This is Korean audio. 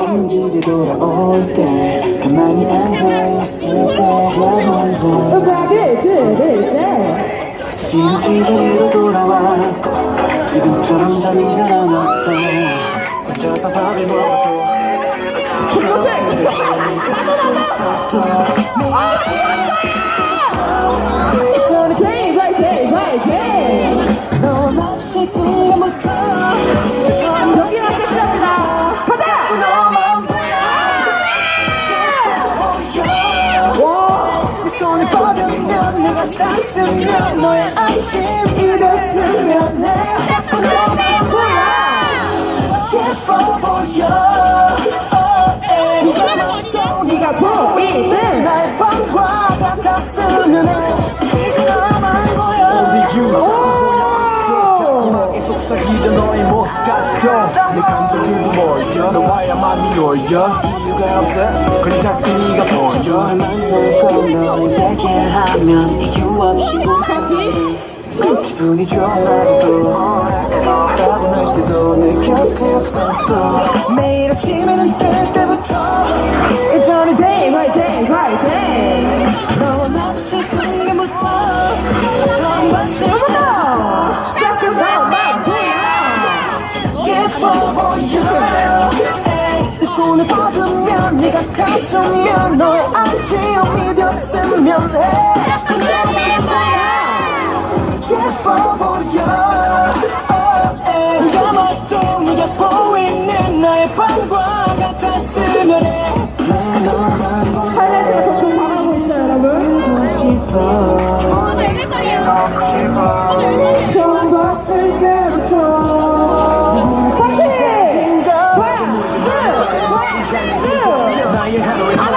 없는 집에 돌아올 때 가만히 앉아있을 때야 혼자 음악을 들을 때. 지금 이 자리로 돌아왔고 지금처럼 잠이 잘안 왔다. 혼자서 밥을 먹어도 저는 day by day by day 너와 마주친 순 뻗으면 내가 닿으면 너의 안심이 됐으면 해 자꾸 너만 보여 예뻐 보여 어, 에. 네가 먼저 네가 보이는 날 밤과 같았으면 해 이제 너만 보여. 이 속삭이던 너의 내 모여 너와야만 놓여 이유가 없어 그래 자꾸 네가 보여. 너를 만나고 너에게 하면 없이 웃어 기분이 좋은 날도 따분 할 때도 내 곁에 없어도 매일 아침에 눈뜰 때부터 저는 day by day by day 너와 마주친 순간부터 처음 봤을 때부터 자꾸 너만 보여 예뻐 보여 내 손을 뻗으면 네가 닿았으면 너의 안지용이 되었으면 해. 자꾸 보여 에이, 네가 멋져 네가 보이는 나의 같았으면 해. 너만 보여 하이라이트가 점점 나가고 있죠 여러분 싶어 처음 봤을 때부터 파이팅! 나의 하루에 정